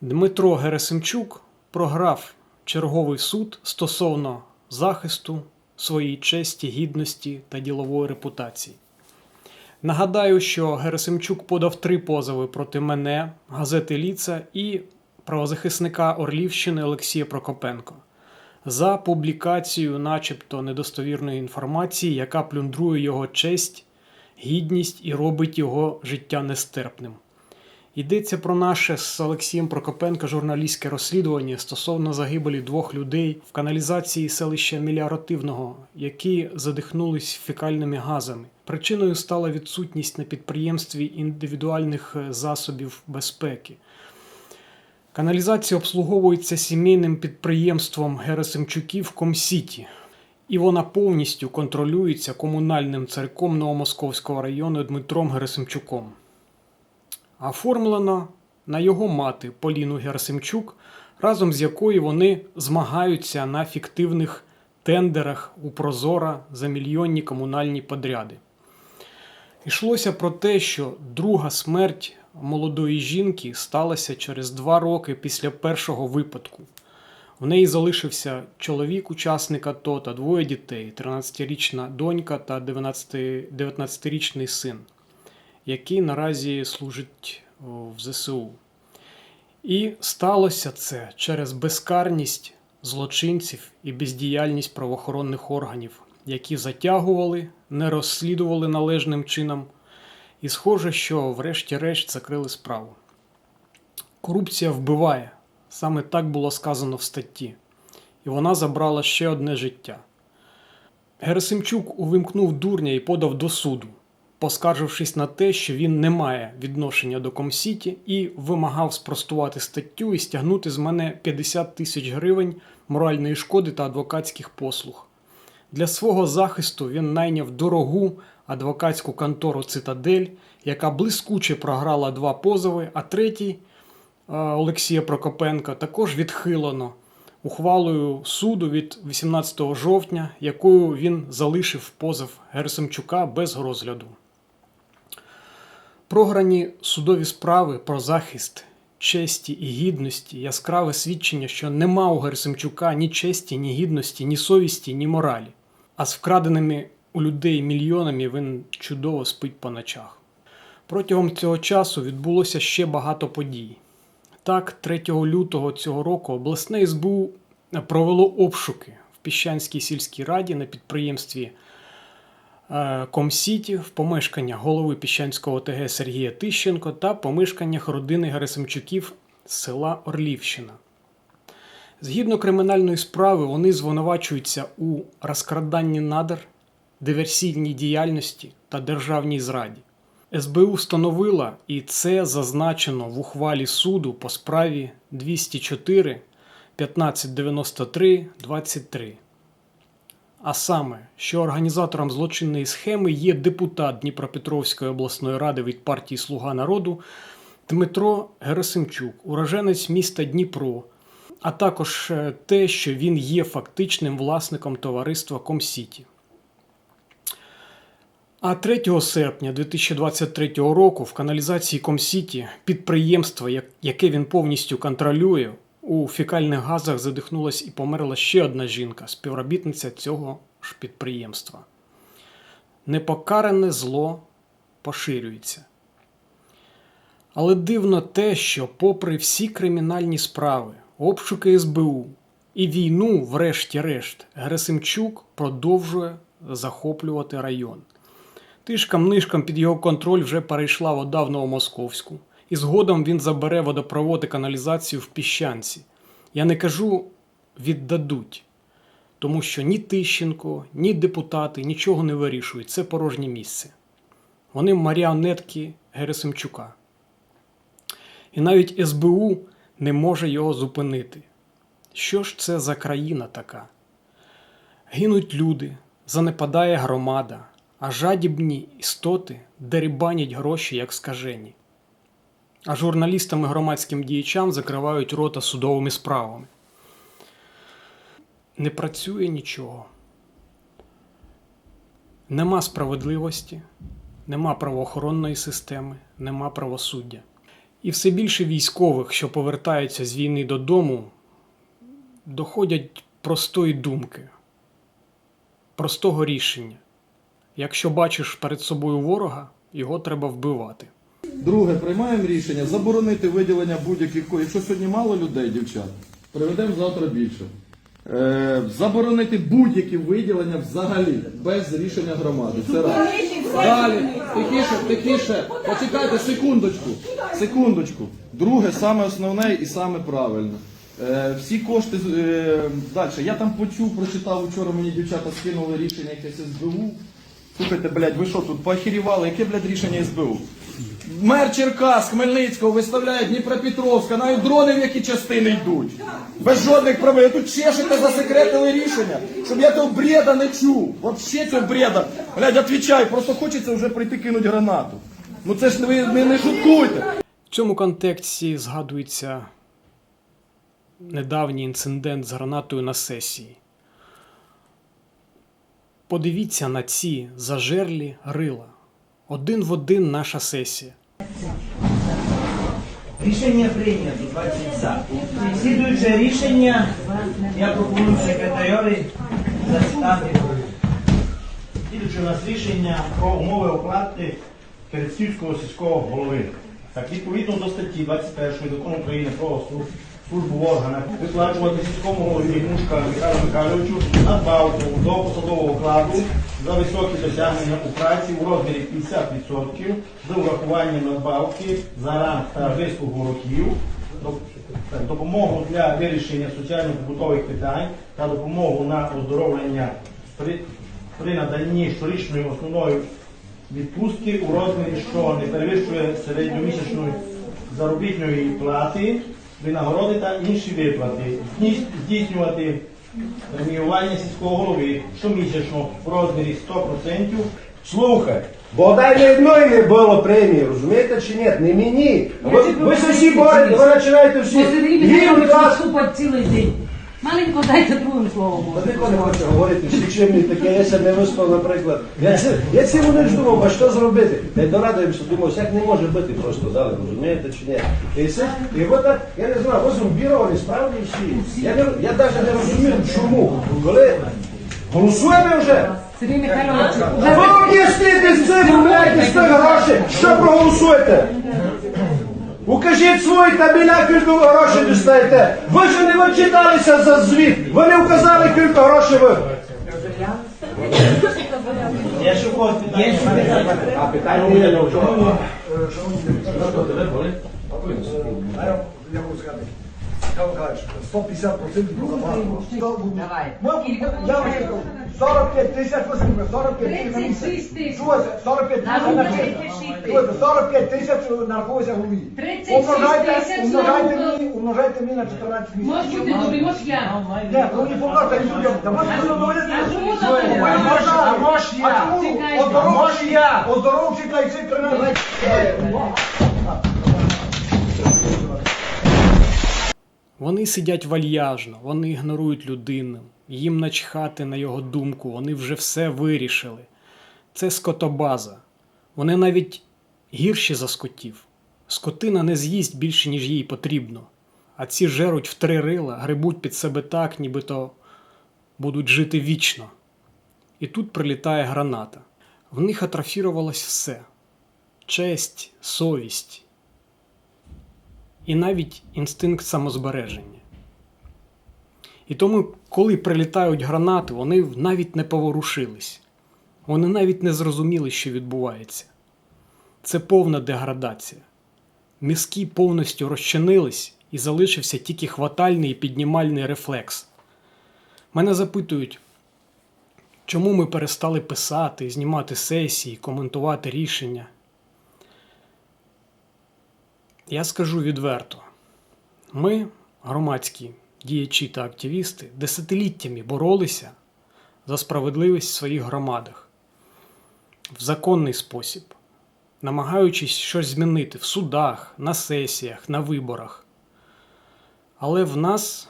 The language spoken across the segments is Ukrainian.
Дмитро Герасимчук програв черговий суд стосовно захисту своєї честі, гідності та ділової репутації. Нагадаю, що Герасимчук подав три позови проти мене, газети Ліца і правозахисника Орлівщини Олексія Прокопенко за публікацію, начебто, недостовірної інформації, яка плюндрує його честь, гідність і робить його життя нестерпним. Йдеться про наше з Олексієм Прокопенко журналістське розслідування стосовно загибелі двох людей в каналізації селища Меліоративного, які задихнулись фекальними газами. Причиною стала відсутність на підприємстві індивідуальних е, засобів безпеки. Каналізація обслуговується сімейним підприємством Герасимчуків Комсіті, і вона повністю контролюється комунальним царьком Новомосковського району Дмитром Герасимчуком. Оформлено на його мати Поліну Герасимчук, разом з якою вони змагаються на фіктивних тендерах у Прозора за мільйонні комунальні подряди. Йшлося про те, що друга смерть молодої жінки сталася через два роки після першого випадку. В неї залишився чоловік учасника АТО та двоє дітей: 13-річна донька та 19-річний син, який наразі служить в ЗСУ. І сталося це через безкарність злочинців і бездіяльність правоохоронних органів, які затягували, не розслідували належним чином. І схоже, що врешті-решт закрили справу. Корупція вбиває. Саме так було сказано в статті. І вона забрала ще одне життя. Герасимчук увімкнув дурня і подав до суду, поскаржившись на те, що він не має відношення до Комсіті і вимагав спростувати статтю і стягнути з мене 50 тисяч гривень моральної шкоди та адвокатських послуг. Для свого захисту він найняв дорогу адвокатську контору Цитадель, яка блискуче програла два позови, а третій е, Олексія Прокопенка також відхилено ухвалою суду від 18 жовтня, якою він залишив позов Герасимчука без розгляду. Програні судові справи про захист честі і гідності яскраве свідчення, що нема у Герасимчука ні честі, ні гідності, ні совісті, ні моралі. А з вкраденими у людей мільйонами він чудово спить по ночах. Протягом цього часу відбулося ще багато подій. Так, 3 лютого цього року обласне СБУ провело обшуки в Піщанській сільській раді на підприємстві Комсіті в помешканнях голови Піщанського ТГ Сергія Тищенко та помешканнях родини Герасимчуків села Орлівщина. Згідно кримінальної справи, вони звинувачуються у розкраданні надр, диверсійній діяльності та державній зраді. СБУ встановила, і це зазначено в ухвалі суду по справі 204 1593 23. А саме, що організатором злочинної схеми є депутат Дніпропетровської обласної ради від партії Слуга народу Дмитро Герасимчук, уроженець міста Дніпро, а також е, те, що він є фактичним власником товариства Комсіті. А 3 серпня 2023 року в каналізації Комсіті підприємство, яке він повністю контролює, у фекальних газах задихнулась і померла ще одна жінка, співробітниця цього ж підприємства. Непокаране зло поширюється. Але дивно те, що, попри всі кримінальні справи, обшуки СБУ і війну, врешті-решт, Герасимчук продовжує захоплювати район. Тишкам-нишкам під його контроль вже перейшла вода в Новомосковську, і згодом він забере водопровод і каналізацію в піщанці. Я не кажу віддадуть, тому що ні Тищенко, ні депутати нічого не вирішують. Це порожнє місце. Вони маріонетки Герасимчука. І навіть СБУ не може його зупинити. Що ж це за країна така? Гинуть люди, занепадає громада, а жадібні істоти дерибанять гроші як скажені. А журналістам і громадським діячам закривають рота судовими справами. Не працює нічого. Нема справедливості, нема правоохоронної системи, нема правосуддя. І все більше військових, що повертаються з війни додому, доходять простої думки, простого рішення. Якщо бачиш перед собою ворога, його треба вбивати. Друге, приймаємо рішення заборонити виділення будь-яких Якщо сьогодні мало людей, дівчат, приведемо завтра більше. Е, заборонити будь-які виділення взагалі без рішення громади. Це раз. Далі, тихіше, тихіше. Почекайте секундочку. Секундочку. Друге, саме основне і саме правильне. Е, всі кошти е, далі. Я там почув, прочитав вчора мені дівчата скинули рішення якесь СБУ. Слухайте, блядь, ви що тут поохерівали? Яке, блядь, рішення СБУ? Мер Черкас, Хмельницького виставляє Дніпропетровська, навіть дрони в які частини йдуть. Без жодних проблем. Тут чешете засекретили рішення, щоб я того бреда не чув. Вообще цього бреда. Блядь, отвічай, просто хочеться вже прийти кинуть гранату. Ну це ж ви не, не шуткуйте. В цьому контексті згадується недавній інцидент з гранатою на сесії. Подивіться на ці зажерлі рила. Один в один наша сесія. Рішення прийнято 20 за. Слідуюче рішення я пропоную секретарьові зачитати. Слідуюче у нас рішення про умови оплати Керецьківського сільського голови. Так, відповідно до статті 21 закону України про службу, службу в органах виплачувати сільському голові Мушка Михайлу Михайловичу надбавку до посадового окладу за високі досягнення у праці у розмірі 50% з урахуванням надбавки за ранг та вислугу років, допомогу для вирішення соціально-побутових питань та допомогу на оздоровлення при, при наданні щорічної основної відпустки у розмірі, що не перевищує середньомісячної заробітної плати, винагороди та інші виплати, здійснювати преміювання сільського голови щомісячно в розмірі 100%. Слухай, бодай не одної не було премії, розумієте чи ні? Не мені. Ви, ви ж всі борете, ви починаєте всі. Михайлович вас. цілий день. Маленько дайте другим словом. Ніхто не хоче говорити, всі чимні таке, я себе виспав, наприклад. Я, я цілу ніч думав, а що зробити? Та й дорадуємося, думав, як не може бути просто далі, розумієте чи ні? І, все, і от так, я не знаю, ви зомбіровані, справді всі. Я, не, я навіть не розумію, чому. Коли голосуємо вже, Сергій Михайлович, Ви вже об'ясніть з цим, блядь, з тих грошей, що проголосуєте? Укажіть свої табіля, кілька грошей дістаєте. Ви ж не вичиталися за звіт. Ви не вказали кілька грошей ви. Я ще у когось питання. А питання? Я можу сказати. Михайло Михайлович, 150% було Давай. Я вже 45 тисяч, ви 45 тисяч на 36 місяць. тисяч. Чуєте, 45 На тисяч на місяць. 36 Чуєте, 45 тисяч нараховується голові. 36 Умножайте, тисяч умножайте на мені, умножайте мені на 14 Може місяців. бути добрий, може я. Ні, ви мені помножте, я Та можна ви чому а чому не можна, а я. А чому? Чекайте. Оздоровчий, оздоровчий та й цей Вони сидять вальяжно, вони ігнорують людину, їм начхати на його думку, вони вже все вирішили. Це скотобаза. Вони навіть гірші за скотів. Скотина не з'їсть більше, ніж їй потрібно. А ці жеруть в три рила, грибуть під себе так, нібито будуть жити вічно. І тут прилітає граната. В них атрофірувалось все: честь, совість, і навіть інстинкт самозбереження. І тому, коли прилітають гранати, вони навіть не поворушились. Вони навіть не зрозуміли, що відбувається. Це повна деградація. Мізки повністю розчинились і залишився тільки хватальний і піднімальний рефлекс. Мене запитують, чому ми перестали писати, знімати сесії, коментувати рішення. Я скажу відверто: ми, громадські діячі та активісти, десятиліттями боролися за справедливість в своїх громадах в законний спосіб, намагаючись щось змінити в судах, на сесіях, на виборах. Але в нас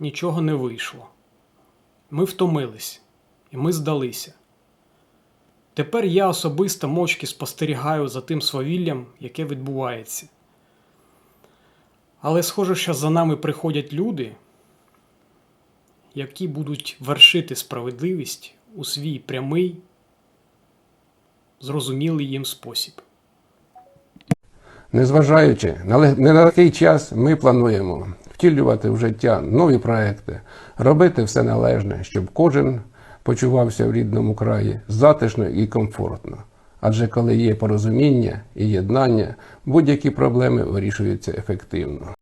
нічого не вийшло. Ми втомились і ми здалися. Тепер я особисто мовчки спостерігаю за тим свавіллям, яке відбувається. Але схоже, що за нами приходять люди, які будуть вершити справедливість у свій прямий, зрозумілий їм спосіб. Незважаючи на нелегкий час, ми плануємо втілювати в життя нові проекти, робити все належне, щоб кожен почувався в рідному краї затишно і комфортно. Адже коли є порозуміння і єднання, будь-які проблеми вирішуються ефективно.